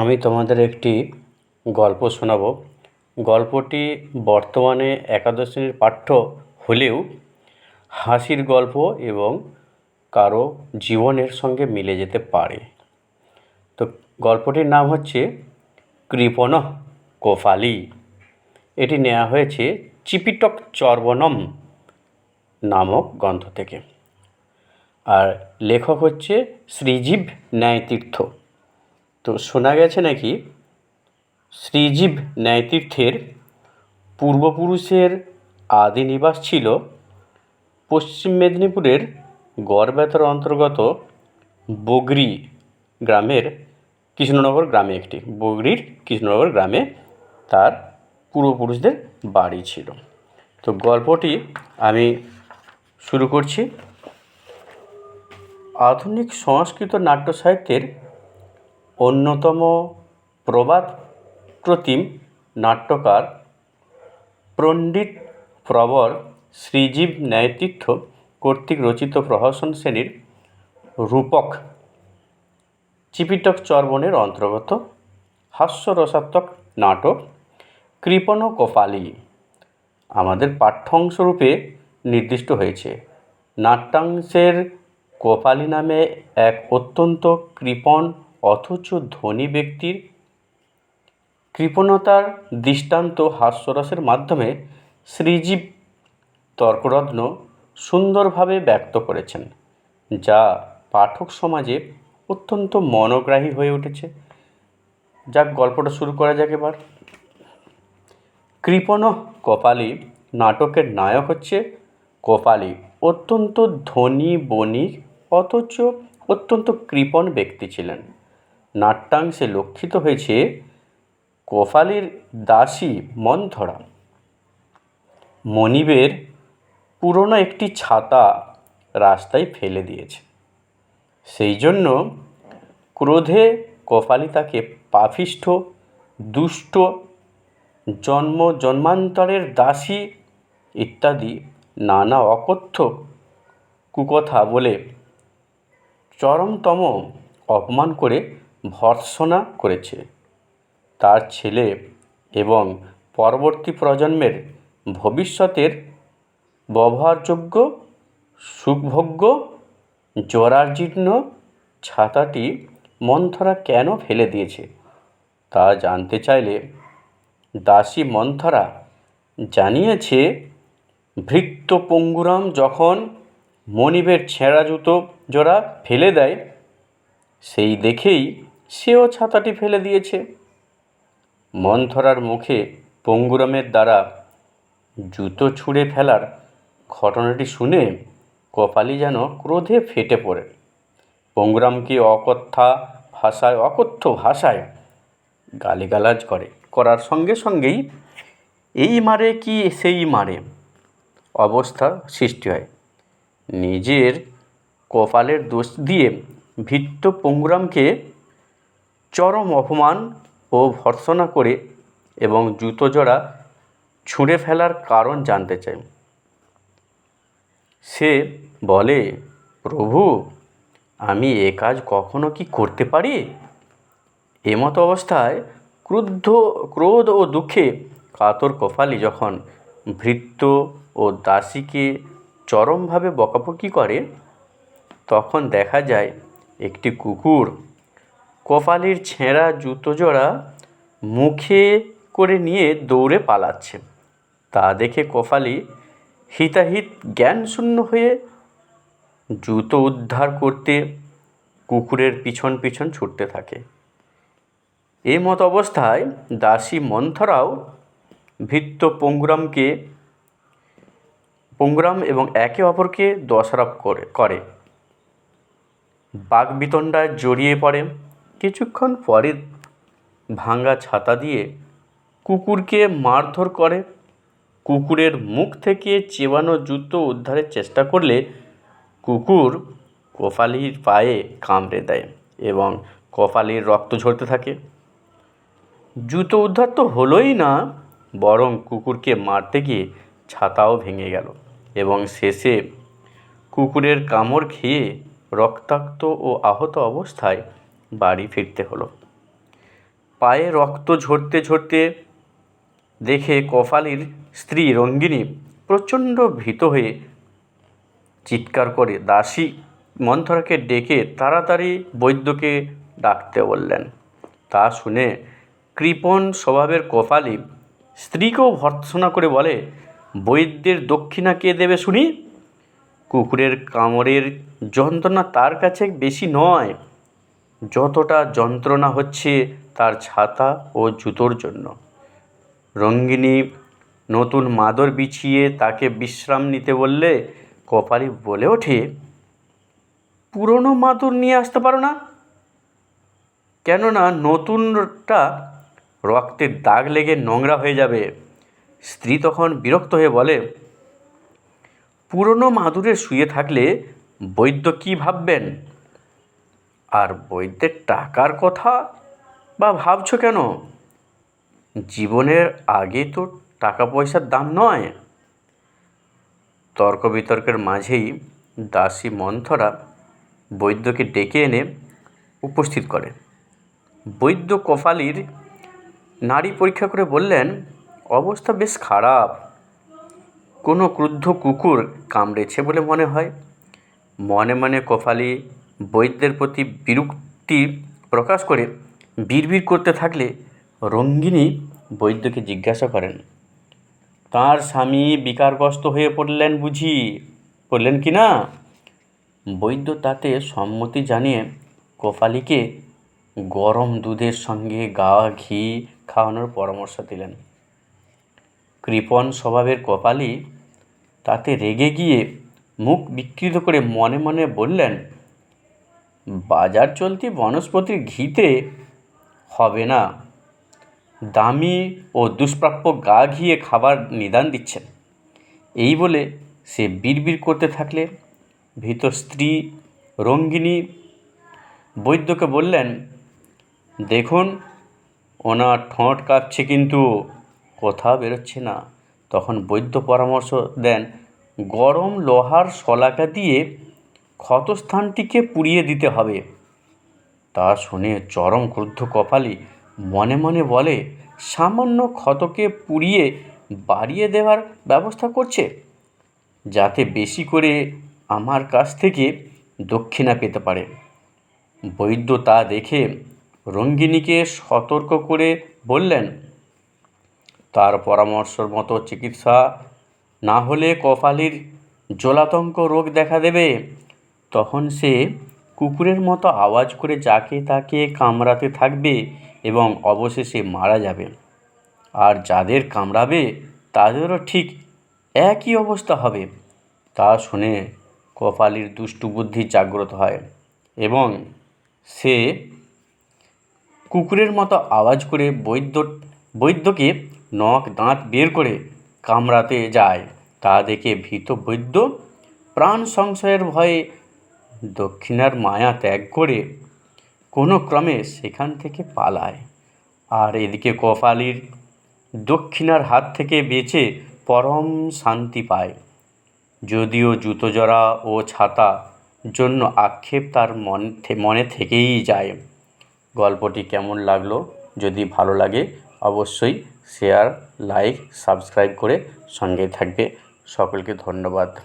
আমি তোমাদের একটি গল্প শোনাবো। গল্পটি বর্তমানে একাদশ শ্রেণির পাঠ্য হলেও হাসির গল্প এবং কারও জীবনের সঙ্গে মিলে যেতে পারে। তো গল্পটির নাম হচ্ছে কৃপণঃ কোফালি। এটি নেওয়া হয়েছে চিপিটক চর্বণম নামক গ্রন্থ থেকে। আর লেখক হচ্ছে শ্রীজীব ন্যায়তীর্থ। তো শোনা গেছে নাকি শ্রীজীব ন্যায়তীর্থের পূর্বপুরুষের আদি নিবাস ছিল পশ্চিম মেদিনীপুরের গড়বেতার অন্তর্গত বগরি গ্রামের কৃষ্ণনগর গ্রামে একটি। বগরির কৃষ্ণনগর গ্রামে তার পূর্বপুরুষদের বাড়ি ছিল। তো গল্পটি আমি শুরু করছি। আধুনিক সংস্কৃত নাট্য সাহিত্যের অন্যতম প্রবাদ প্রতিম নাট্যকার পণ্ডিত প্রবর শ্রীজীব ন্যায়তীর্থ কর্তৃক রচিত প্রহসন শ্রেণির রূপক চিপিটক চর্বণের অন্তর্গত হাস্যরসাত্মক নাটক কৃপণ কপালি আমাদের পাঠ্যাংশরূপে নির্দিষ্ট হয়েছে। নাট্যাংশের কোপালি নামে এক অত্যন্ত কৃপণ অথচ ধনী ব্যক্তির কৃপণতার দৃষ্টান্ত হাস্যরসের মাধ্যমে শ্রীজীব তর্করত্ন সুন্দরভাবে ব্যক্ত করেছেন, যা পাঠক সমাজে অত্যন্ত মনোগ্রাহী হয়ে উঠেছে। যাক, গল্পটা শুরু করা যাক এবার। কৃপণ কপালি নাটকের নায়ক হচ্ছে কপালি। অত্যন্ত ধনী, বণিক, অথচ অত্যন্ত কৃপণ ব্যক্তি ছিলেন। নাট্যাংশে লক্ষিত হয়েছে কপালির দাসী মন্থরা। মনিবের পুরনো একটি ছাতা রাস্তায় ফেলে দিয়েছে। সেই জন্য ক্রোধে কপালি তাকে পাপিষ্ঠ, দুষ্ট, জন্ম জন্মান্তরের দাসী ইত্যাদি নানা অকথ্য কুকথা বলে চরমতম অপমান করে ভর্ৎসনা করেছে। তার ছেলে এবং পরবর্তী প্রজন্মের ভবিষ্যতের ব্যবহারযোগ্য, সুখভোগ্য জরাজীর্ণ ছাতাটি মন্থরা কেন ফেলে দিয়েছে তা জানতে চাইলে দাসী মন্থরা জানিয়েছে, ভৃত্য পঙ্গুরাম যখন মনিবের ছেঁড়া জুতো জোড়া ফেলে দেয়, সেই দেখেই সেও ছাতাটি ফেলে দিয়েছে। মন্থরার মুখে পঙ্গুরামের দ্বারা জুতো ছুঁড়ে ফেলার ঘটনাটি শুনে কপালি যেন ক্রোধে ফেটে পড়ে। পঙ্গুরামকে অকথ্যা ভাষায়, অকথ্য ভাষায় গালিগালাজ করে? করার সঙ্গে সঙ্গেই এই মারে কি সেই মারে অবস্থা সৃষ্টি হয়। নিজের কপালের দোষ দিয়ে ভিত্ত পঙ্গুরামকে চরম অপমান ও ভর্ৎসনা করে এবং জুতো জোড়া ছুঁড়ে ফেলার কারণ জানতে চাই। সে বলে, প্রভু, আমি এ কাজ কখনো কি করতে পারি? এমতো অবস্থায় ক্রুদ্ধ, ক্রোধ ও দুঃখে কাতর কপালি যখন ভৃত্য ও দাসীকে চরমভাবে বকাবকি করে, তখন দেখা যায় একটি কুকুর কপালির ছেঁড়া জুতো জোড়া মুখে করে নিয়ে দৌড়ে পালাচ্ছে। তা দেখে কপালি হিতাহিত জ্ঞানশূন্য হয়ে জুতো উদ্ধার করতে কুকুরের পিছন পিছন ছুটতে থাকে। এই মত অবস্থায় দাসী মন্থরাও ভিত্ত পঙ্গুরামকে, পঙ্গুরাম এবং একে অপরকে দোষারোপ করে করে। বাগবিতণ্ডায় জড়িয়ে পড়ে। কিছুক্ষণ পরে ভাঙা ছাতা দিয়ে কুকুরকে মারধর করে। কুকুরের মুখ থেকে চেবানো জুতো উদ্ধারের চেষ্টা করলে কুকুর কপালির পায়ে কামড়ে দেয় এবং কপালির রক্ত ঝরতে থাকে। জুতো উদ্ধার তো হলোই না, বরং কুকুরকে মারতে গিয়ে ছাতাও ভেঙে গেল এবং শেষে কুকুরের কামড় খেয়ে রক্তাক্ত ও আহত অবস্থায় বাড়ি ফিরতে হলো। পায়ে রক্ত ঝরতে ঝরতে দেখে কপালির স্ত্রী রঙ্গিনী প্রচণ্ড ভীত হয়ে চিৎকার করে দাসী মন্থরাকে ডেকে তাড়াতাড়ি বৈদ্যকে ডাকতে বললেন। তা শুনে কৃপণ স্বভাবের কপালি স্ত্রীকেও ভর্ৎসনা করে বলে, বৈদ্যের দক্ষিণা কে দেবে শুনি? কুকুরের কামড়ের যন্ত্রণা তার কাছে বেশি নয়। যতটা যন্ত্রণা হচ্ছে তার ছাতা ও জুতোর জন্য। রঙ্গিনী নতুন মাদর বিছিয়ে তাকে বিশ্রাম নিতে বললে, কপালি বলে ওঠে, পুরনো মাদুর নিয়ে আসতে পারো না? কেননা নতুনটা রক্তের দাগ লেগে নোংরা হয়ে যাবে। স্ত্রী তখন বিরক্ত হয়ে বলে, পুরনো মাদুরে শুয়ে থাকলে বৈদ্য কী ভাববেন? আর বৈদ্যের টাকার কথা? বা ভাবছ কেন? জীবনের আগে তো টাকা পয়সার দাম নয়। তর্ক বিতর্কের মাঝেই দাসী মন্থরা বৈদ্যকে ডেকে এনে উপস্থিত করে। বৈদ্য কপালির নারী পরীক্ষা করে বললেন, অবস্থা বেশ খারাপ। কোনো ক্রুদ্ধ কুকুর কামড়েছে বলে মনে হয়। মনে মনে কপালি বৈদ্যের প্রতি বিরক্তি প্রকাশ করে বিড়বিড় করতে থাকলে রঙ্গিনী বৈদ্যকে জিজ্ঞাসা করেন, তার স্বামী বিকারগ্রস্ত হয়ে পড়লেন বুঝি? পড়লেন কি না? বৈদ্য তাতে সম্মতি জানিয়ে কপালিকে গরম দুধের সঙ্গে গা ঘি খাওয়ানোর পরামর্শ দিলেন। কৃপণ স্বভাবের কপালি তাতে রেগে গিয়ে মুখ বিকৃত করে মনে মনে বললেন বাজার চলতি বনস্পতির ঘিতে হবে না। দামি ও দুষ্প্রাপ্য গা ঘিয়ে খাবার নিদান দিচ্ছেন। এই বলে সে বিড়বিড় করতে থাকলে ভীত স্ত্রী রঙ্গিনী বৈদ্যকে বললেন, দেখুন, ওনার ঠোঁট কাঁপছে কিন্তু কথা বেরোচ্ছে না। তখন বৈদ্য পরামর্শ দেন, গরম লোহার শলাকা দিয়ে ক্ষতস্থানটিকে পুড়িয়ে দিতে হবে। তা শুনে চরম ক্রুদ্ধ কপালি মনে মনে বলে, সামান্য ক্ষতকে পুড়িয়ে বাড়িয়ে দেওয়ার ব্যবস্থা করছে? যাতে বেশি করে আমার কাছ থেকে দক্ষিণা পেতে পারে। বৈদ্য তা দেখে রঙ্গিনীকে সতর্ক করে বললেন, তার পরামর্শর মতো চিকিৎসা না হলে কপালির জলাতঙ্ক রোগ দেখা দেবে। তখন সে কুকুরের মতো আওয়াজ করে যাকে তাকে কামড়াতে থাকবে এবং অবশেষে মারা যাবে। আর যাদের কামড়াবে, তাদেরও ঠিক একই অবস্থা হবে। তা শুনে কপালির দুষ্টু বুদ্ধি জাগ্রত হয় এবং সে কুকুরের মতো আওয়াজ করে বৈদ্য, বৈদ্যকে নখ দাঁত বের করে কামড়াতে যায়। তা দেখে ভীত বৈদ্য প্রাণ সংশয়ের ভয়ে দক্ষিণার মায়া ত্যাগ করে কোনো ক্রমে সেখান থেকে পালায়। আর এদিকে কপালির দক্ষিণার হাত থেকে বেঁচে পরম শান্তি পায়। যদিও জুতো জরা ও ছাতা জন্য আক্ষেপ তার মন মনে থেকেই যায়। গল্পটি কেমন লাগল? যদি ভালো লাগে, অবশ্যই শেয়ার, লাইক, সাবস্ক্রাইব করে সঙ্গে থাকবে। সকলকে ধন্যবাদ।